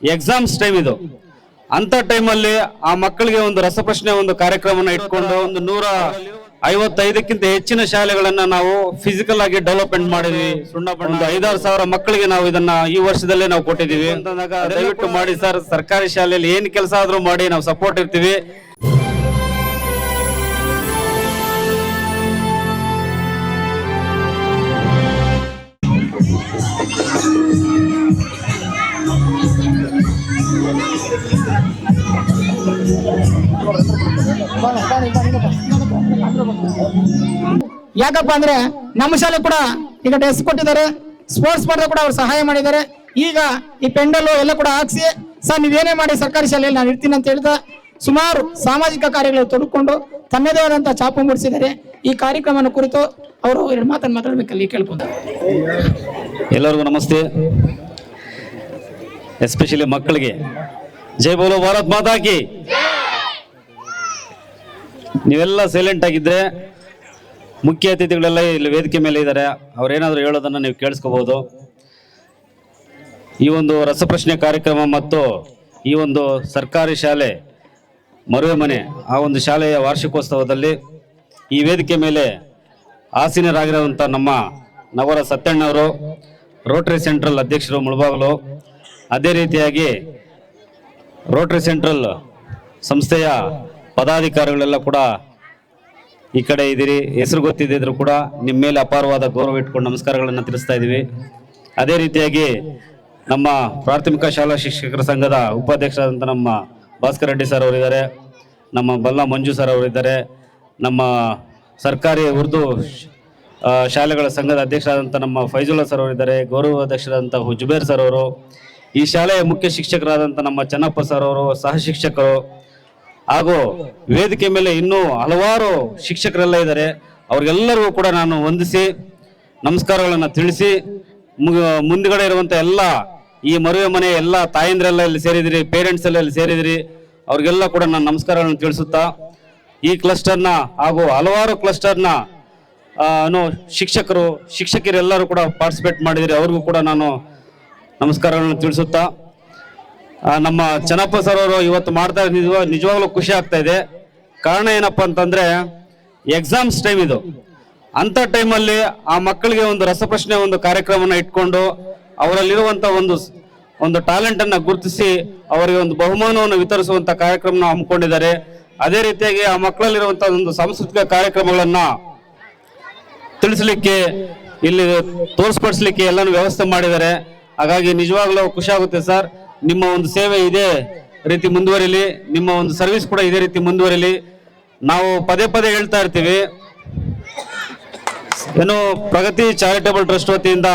Exams time ಇದು. ಅಂತ ಟೈಮಲ್ಲಿ ಆ ಮಕ್ಕಳಿಗೆ ಒಂದು ರಸಪ್ರಶ್ನೆ ಒಂದು ಕಾರ್ಯಕ್ರಮನ ಇಟ್ಕೊಂಡು ಒಂದು ನೂರ ಐವತ್ತೈದಕ್ಕಿಂತ ಹೆಚ್ಚಿನ ಶಾಲೆಗಳನ್ನ ನಾವು ಫಿಸಿಕಲ್ ಆಗಿ ಡೆವಲಪ್ಮೆಂಟ್ ಮಾಡಿದ್ವಿ. ಸುಣ್ಣ ಬಣ್ಣ. ಐದಾರು ಸಾವಿರ ಮಕ್ಕಳಿಗೆ ನಾವು ಇದನ್ನ ಈ ವರ್ಷದಲ್ಲೇ ನಾವು ಕೊಟ್ಟಿದೀವಿ ದಯವಿಟ್ಟು ಮಾಡಿ ಸರ್ ಸರ್ಕಾರಿ ಶಾಲೆಯಲ್ಲಿ ಏನ್ ಕೆಲಸ ಆದ್ರೂ ಮಾಡಿ ನಾವು ಸಪೋರ್ಟ್ ಇರ್ತೀವಿ. ಯಾಕಪ್ಪ ಅಂದ್ರೆ ನಮ್ಮ ಶಾಲೆ ಕೂಡ ಈಗ ಡ್ರೆಸ್ ಕೊಟ್ಟಿದ್ದಾರೆ ಸ್ಪೋರ್ಟ್ಸ್ ಸ್ಪರ್ಧೆ ಕೂಡ ಅವ್ರು ಸಹಾಯ ಮಾಡಿದ್ದಾರೆ. ಈಗ ಈ ಪೆಂಡಲ್ ಎಲ್ಲ ಕೂಡ ಹಾಕ್ಸಿ, ಸರ್ ನೀವೇನೇ ಮಾಡಿ ಸರ್ಕಾರಿ ಶಾಲೆಯಲ್ಲಿ ನಾನು ಇರ್ತೀನಿ ಅಂತ ಹೇಳ್ತಾ ಸುಮಾರು ಸಾಮಾಜಿಕ ಕಾರ್ಯಗಳಲ್ಲಿ ತೊಡಕೊಂಡು ತನ್ನದೇ ಆದಂತಹ ಛಾಪು ಮೂಡಿಸಿದ್ದಾರೆ ಈ ಕಾರ್ಯಕ್ರಮನ ಕುರಿತು ಅವರು ಎರಡು ಮಾತನ್ನು ಮಾತಾಡ್ಬೇಕಲ್ಲಿ ಕೇಳ್ಕೊಂಡು. ಎಲ್ಲರಿಗೂ ನಮಸ್ತೆ. ಎಸ್ಪೆಷಲಿ ಮಕ್ಕಳಿಗೆ. ಜೈ ಬೋಲೋ ಭಾರತ್ ಮಾತಾ ಕಿ. ನೀವೆಲ್ಲ ಸೈಲೆಂಟ್ ಆಗಿದ್ರೆ ಮುಖ್ಯ ಅತಿಥಿಗಳೆಲ್ಲ ಇಲ್ಲಿ ವೇದಿಕೆ ಮೇಲೆ ಇದ್ದಾರೆ. ಅವ್ರೇನಾದ್ರೂ ಹೇಳೋದನ್ನ ನೀವು ಕೇಳಿಸ್ಕೋಬಹುದು ಈ ಒಂದು ರಸಪ್ರಶ್ನೆ ಕಾರ್ಯಕ್ರಮ ಮತ್ತು ಈ ಒಂದು ಸರ್ಕಾರಿ ಶಾಲೆ ಮರುವೆ ಮನೆ, ಆ ಒಂದು ಶಾಲೆಯ ವಾರ್ಷಿಕೋತ್ಸವದಲ್ಲಿ ಈ ವೇದಿಕೆ ಮೇಲೆ ಆಸೀನರಾಗಿರುವಂಥ ನಮ್ಮ ನವರ ಸತ್ಯಣ್ಣವರು, ರೋಟರಿ ಸೆಂಟ್ರಲ್ ಅಧ್ಯಕ್ಷರು ಮುಳಬಾಗಲು. ಅದೇ ರೀತಿಯಾಗಿ ರೋಟರಿ ಸೆಂಟ್ರಲ್ ಸಂಸ್ಥೆಯ ಪದಾಧಿಕಾರಿಗಳೆಲ್ಲ ಕೂಡ ಈ ಕಡೆ ಇದ್ದೀರಿ. ಹೆಸರು ಗೊತ್ತಿದ್ದಿದ್ರು ಕೂಡ ನಿಮ್ಮ ಮೇಲೆ ಅಪಾರವಾದ ಗೌರವ ಇಟ್ಕೊಂಡು ನಮಸ್ಕಾರಗಳನ್ನು ತಿಳಿಸ್ತಾ ಇದ್ದೀವಿ. ಅದೇ ರೀತಿಯಾಗಿ ನಮ್ಮ ಪ್ರಾಥಮಿಕ ಶಾಲಾ ಶಿಕ್ಷಕರ ಸಂಘದ ಉಪಾಧ್ಯಕ್ಷರಾದಂಥ ನಮ್ಮ ಭಾಸ್ಕರ ರೆಡ್ಡಿ ಸರ್ ಅವರಿದ್ದಾರೆ. ನಮ್ಮ ಬಲ್ಲ ಮಂಜು ಸರ್ ಅವರಿದ್ದಾರೆ. ನಮ್ಮ ಸರ್ಕಾರಿ ಉರ್ದು ಶಾಲೆಗಳ ಸಂಘದ ಅಧ್ಯಕ್ಷರಾದಂಥ ನಮ್ಮ ಫೈಜುಲ್ಲಾ ಸರ್ ಅವರಿದ್ದಾರೆ. ಗೌರವ ಅಧ್ಯಕ್ಷರಾದಂಥ ಜುಬೇರ್ ಸರ್ ಅವರು. ಈ ಶಾಲೆಯ ಮುಖ್ಯ ಶಿಕ್ಷಕರಾದಂಥ ನಮ್ಮ ಚನ್ನಪ್ಪ ಸರ್ ಅವರು, ಸಹ ಶಿಕ್ಷಕರು ಹಾಗೂ ವೇದಿಕೆ ಮೇಲೆ ಇನ್ನೂ ಹಲವಾರು ಶಿಕ್ಷಕರೆಲ್ಲ ಇದ್ದಾರೆ. ಅವ್ರಿಗೆಲ್ಲರಿಗೂ ಕೂಡ ನಾನು ವಂದಿಸಿ, ನಮಸ್ಕಾರಗಳನ್ನು ತಿಳಿಸಿ ಮುಂದ್ಗಡೆ ಇರುವಂತ ಎಲ್ಲ ಈ ಮರುವೆ ಮನೆ ಎಲ್ಲ ತಾಯಂದ್ರೆಲ್ಲ ಇಲ್ಲಿ ಸೇರಿದಿರಿ ಪೇರೆಂಟ್ಸ್ ಎಲ್ಲ ಇಲ್ಲಿ ಸೇರಿದಿರಿ, ಅವ್ರಿಗೆಲ್ಲ ಕೂಡ ನಾನು ನಮಸ್ಕಾರಗಳನ್ನು ತಿಳಿಸುತ್ತಾ, ಈ ಕ್ಲಸ್ಟರ್ನ ಹಾಗೂ ಹಲವಾರು ಕ್ಲಸ್ಟರ್ನ ಶಿಕ್ಷಕರು ಶಿಕ್ಷಕಿಯರೆಲ್ಲರೂ ಕೂಡ ಪಾರ್ಟಿಸಿಪೇಟ್ ಮಾಡಿದಿರಿ. ಅವ್ರಿಗೂ ಕೂಡ ನಾನು ನಮಸ್ಕಾರಗಳನ್ನು ತಿಳಿಸುತ್ತಾ? ನಮ್ಮ ಚನ್ನಪ್ಪ ಸರ್ ಅವರು ಇವತ್ತು ಮಾಡ್ತಾ ಇದ್ದ ನಿಜವಾಗ್ಲೂ ಖುಷಿ ಆಗ್ತಾ ಇದೆ. ಕಾರಣ ಏನಪ್ಪ ಅಂತಂದ್ರೆ ಎಕ್ಸಾಮ್ಸ್ ಟೈಮ್ ಇದು. ಅಂತ ಟೈಮಲ್ಲಿ ಆ ಮಕ್ಕಳಿಗೆ ಒಂದು ರಸಪ್ರಶ್ನೆ, ಒಂದು ಕಾರ್ಯಕ್ರಮನ ಇಟ್ಕೊಂಡು ಅವರಲ್ಲಿರುವಂತ ಒಂದು ಒಂದು ಟ್ಯಾಲೆಂಟ್ ಅನ್ನ ಗುರುತಿಸಿ ಅವರಿಗೆ ಒಂದು ಬಹುಮಾನವನ್ನು ವಿತರಿಸುವಂತ ಕಾರ್ಯಕ್ರಮ ಹಮ್ಮಿಕೊಂಡಿದ್ದಾರೆ. ಅದೇ ರೀತಿಯಾಗಿ ಆ ಮಕ್ಕಳಲ್ಲಿರುವಂತಹ ಒಂದು ಸಾಂಸ್ಕೃತಿಕ ಕಾರ್ಯಕ್ರಮಗಳನ್ನ ತಿಳಿಸ್ಲಿಕ್ಕೆ, ಇಲ್ಲಿ ತೋರಿಸ್ಪಡಿಸ್ಲಿಕ್ಕೆ ಎಲ್ಲಾನು ವ್ಯವಸ್ಥೆ ಮಾಡಿದ್ದಾರೆ. ಹಾಗಾಗಿ ನಿಜವಾಗ್ಲೂ ಖುಷಿ ಆಗುತ್ತೆ ಸರ್. ನಿಮ್ಮ ಒಂದು ಸೇವೆ ಇದೇ ರೀತಿ ಮುಂದುವರಿಲಿ. ನಿಮ್ಮ ಒಂದು ಸರ್ವಿಸ್ ಕೂಡ ಇದೇ ರೀತಿ ಮುಂದುವರಿಲಿ. ನಾವು ಪದೇ ಪದೇ ಹೇಳ್ತಾ ಇರ್ತೀವಿ. ಏನು ಪ್ರಗತಿ ಚಾರಿಟಬಲ್ ಟ್ರಸ್ಟ್ ವತಿಯಿಂದ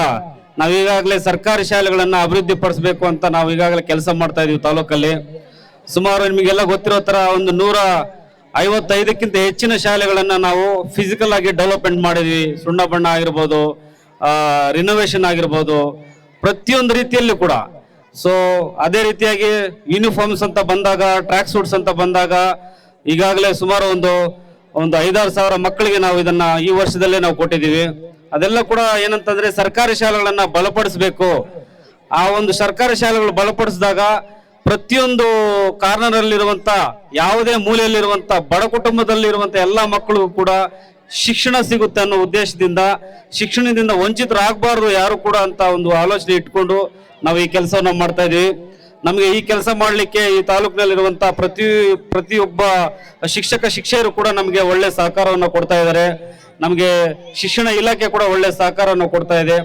ನಾವು ಈಗಾಗಲೇ ಸರ್ಕಾರಿ ಶಾಲೆಗಳನ್ನ ಅಭಿವೃದ್ಧಿ ಪಡಿಸಬೇಕು ಅಂತ ನಾವು ಈಗಾಗಲೇ ಕೆಲಸ ಮಾಡ್ತಾ ಇದೀವಿ ತಾಲೂಕಲ್ಲಿ. ಸುಮಾರು ನಿಮಗೆಲ್ಲ ಗೊತ್ತಿರೋ ತರ ಒಂದು ನೂರ ಐವತ್ತೈದಕ್ಕಿಂತ ಹೆಚ್ಚಿನ ಶಾಲೆಗಳನ್ನ ನಾವು ಫಿಸಿಕಲ್ ಆಗಿ ಡೆವಲಪ್ಮೆಂಟ್ ಮಾಡಿದ್ವಿ. ಸುಣ್ಣ ಬಣ್ಣ ಆಗಿರ್ಬೋದು ರಿನೋವೇಷನ್ ಆಗಿರ್ಬೋದು ಪ್ರತಿಯೊಂದು ರೀತಿಯಲ್ಲೂ ಕೂಡ. ಸೊ ಅದೇ ರೀತಿಯಾಗಿ ಯೂನಿಫಾರ್ಮ್ಸ್ ಅಂತ ಬಂದಾಗ ಟ್ರ್ಯಾಕ್ ಸೂಟ್ಸ್ ಅಂತ ಬಂದಾಗ, ಈಗಾಗಲೇ ಸುಮಾರು ಒಂದು ಒಂದು ಐದಾರು ಸಾವಿರ ಮಕ್ಕಳಿಗೆ ನಾವು ಇದನ್ನ ಈ ವರ್ಷದಲ್ಲೇ ನಾವು ಕೊಟ್ಟಿದ್ದೀವಿ. ಅದೆಲ್ಲ ಕೂಡ ಏನಂತಂದ್ರೆ ಸರ್ಕಾರಿ ಶಾಲೆಗಳನ್ನ ಬಲಪಡಿಸಬೇಕು. ಆ ಒಂದು ಸರ್ಕಾರಿ ಶಾಲೆಗಳು ಬಲಪಡಿಸಿದಾಗ ಪ್ರತಿಯೊಂದು ಕಾರ್ನರ್ ಅಲ್ಲಿರುವಂತ ಯಾವುದೇ ಮೂಲೆಯಲ್ಲಿರುವಂತ, ಬಡ ಕುಟುಂಬದಲ್ಲಿರುವಂತ ಎಲ್ಲಾ ಮಕ್ಕಳು ಕೂಡ ಶಿಕ್ಷಣ ಸಿಗುತ್ತೆ ಅನ್ನೋ ಉದ್ದೇಶದಿಂದ, ಶಿಕ್ಷಣದಿಂದ ವಂಚಿತರಾಗಬಾರ್ದು ಯಾರು ಕೂಡ ಅಂತ ಒಂದು ಆಲೋಚನೆ ಇಟ್ಕೊಂಡು ನಾವು ಈ ಕೆಲಸವನ್ನು ಮಾಡ್ತಾ ಇದೀವಿ. ನಮಗೆ ಈ ಕೆಲಸ ಮಾಡಲಿಕ್ಕೆ ಈ ತಾಲೂಕಿನಲ್ಲಿರುವಂತ ಪ್ರತಿ, ಪ್ರತಿಯೊಬ್ಬ ಶಿಕ್ಷಕ, ಶಿಕ್ಷಕರು ಕೂಡ ನಮಗೆ ಒಳ್ಳೆ ಸಹಕಾರವನ್ನು ಕೊಡ್ತಾ ಇದ್ದಾರೆ. ನಮಗೆ ಶಿಕ್ಷಣ ಇಲಾಖೆ ಕೂಡ ಒಳ್ಳೆ ಸಹಕಾರವನ್ನು ಕೊಡ್ತಾ ಇದೆ.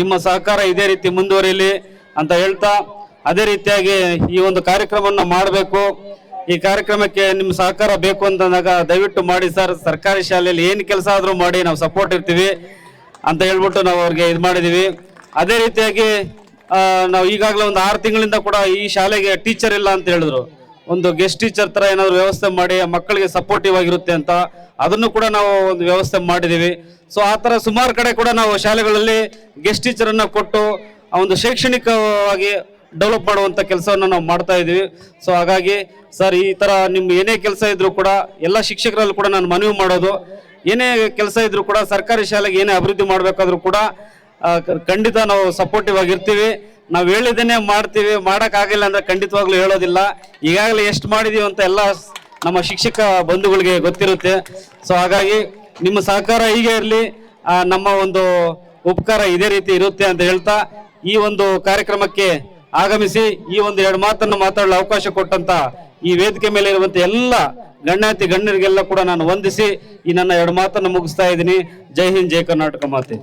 ನಿಮ್ಮ ಸಹಕಾರ ಇದೇ ರೀತಿ ಮುಂದುವರಿಯಲಿ ಅಂತ ಹೇಳ್ತಾ, ಅದೇ ರೀತಿಯಾಗಿ ಈ ಒಂದು ಕಾರ್ಯಕ್ರಮವನ್ನು ಮಾಡಬೇಕು. ಈ ಕಾರ್ಯಕ್ರಮಕ್ಕೆ ನಿಮ್ಮ ಸಹಕಾರ ಬೇಕು ಅಂತಂದಾಗ ದಯವಿಟ್ಟು ಮಾಡಿ ಸರ್, ಸರ್ಕಾರಿ ಶಾಲೆಯಲ್ಲಿ ಏನು ಕೆಲಸ ಆದ್ರೂ ಮಾಡಿ ನಾವು ಸಪೋರ್ಟ್ ಇರ್ತೀವಿ ಅಂತ ಹೇಳ್ಬಿಟ್ಟು ನಾವು ಅವ್ರಿಗೆ ಇದು ಮಾಡಿದೀವಿ. ಅದೇ ರೀತಿಯಾಗಿ ನಾವು ಈಗಾಗಲೇ ಒಂದು ಆರು ತಿಂಗಳಿಂದ ಕೂಡ ಈ ಶಾಲೆಗೆ ಟೀಚರ್ ಇಲ್ಲ ಅಂತ ಹೇಳಿದ್ರು. ಒಂದು ಗೆಸ್ಟ್ ಟೀಚರ್ ತರ ಏನಾದ್ರು ವ್ಯವಸ್ಥೆ ಮಾಡಿ ಮಕ್ಕಳಿಗೆ ಸಪೋರ್ಟಿವ್ ಆಗಿರುತ್ತೆ ಅಂತ ಅದನ್ನು ಕೂಡ ನಾವು ಒಂದು ವ್ಯವಸ್ಥೆ ಮಾಡಿದೀವಿ. ಸೊ ಆ ತರ ಸುಮಾರು ಕಡೆ ಕೂಡ ನಾವು ಶಾಲೆಗಳಲ್ಲಿ ಗೆಸ್ಟ್ ಟೀಚರ್ ಅನ್ನ ಕೊಟ್ಟು ಒಂದು ಶೈಕ್ಷಣಿಕವಾಗಿ ಡೆವಲಪ್ ಮಾಡುವಂಥ ಕೆಲಸವನ್ನು ನಾವು ಮಾಡ್ತಾ ಇದ್ದೀವಿ. ಸೊ ಹಾಗಾಗಿ ಸರ್ ಈ ಥರ ನಿಮ್ಮ ಏನೇ ಕೆಲಸ ಇದ್ದರೂ ಕೂಡ ಎಲ್ಲ ಶಿಕ್ಷಕರಲ್ಲೂ ಕೂಡ ನಾನು ಮನವಿ ಮಾಡೋದು. ಏನೇ ಕೆಲಸ ಇದ್ದರೂ ಕೂಡ ಸರ್ಕಾರಿ ಶಾಲೆಗೆ ಏನೇ ಅಭಿವೃದ್ಧಿ ಮಾಡಬೇಕಾದ್ರೂ ಕೂಡ ಖಂಡಿತ ನಾವು ಸಪೋರ್ಟಿವ್ ಆಗಿರ್ತೀವಿ. ನಾವು ಹೇಳಿದ್ದೇನೆ ಮಾಡ್ತೀವಿ. ಮಾಡೋಕ್ಕಾಗಿಲ್ಲ ಅಂದರೆ ಖಂಡಿತವಾಗ್ಲೂ ಹೇಳೋದಿಲ್ಲ. ಈಗಾಗಲೇ ಎಷ್ಟು ಮಾಡಿದೀವಿ ಅಂತ ಎಲ್ಲ ನಮ್ಮ ಶಿಕ್ಷಕ ಬಂಧುಗಳಿಗೆ ಗೊತ್ತಿರುತ್ತೆ. ಸೊ ಹಾಗಾಗಿ ನಿಮ್ಮ ಸಹಕಾರ ಹೀಗೆ ಇರಲಿ. ನಮ್ಮ ಒಂದು ಉಪಕಾರ ಇದೇ ರೀತಿ ಇರುತ್ತೆ ಅಂತ ಹೇಳ್ತಾ ಈ ಒಂದು ಕಾರ್ಯಕ್ರಮಕ್ಕೆ ಆಗಮಿಸಿ ಈ ಒಂದು ಎರಡು ಮಾತನ್ನು ಮಾತಾಡಲು ಅವಕಾಶ ಕೊಟ್ಟಂತ ಈ ವೇದಿಕೆ ಮೇಲೆ ಇರುವಂತ ಎಲ್ಲ ಗಣ್ಯಾತಿ ಗಣ್ಯರಿಗೆಲ್ಲ ಕೂಡ ನಾನು ವಂದಿಸಿ ಈ ನನ್ನ ಎರಡು ಮಾತನ್ನು ಮುಗಿಸ್ತಾ ಇದ್ದೀನಿ. ಜೈ ಹಿಂದ್, ಜೈ ಕರ್ನಾಟಕ ಮಾತೆ.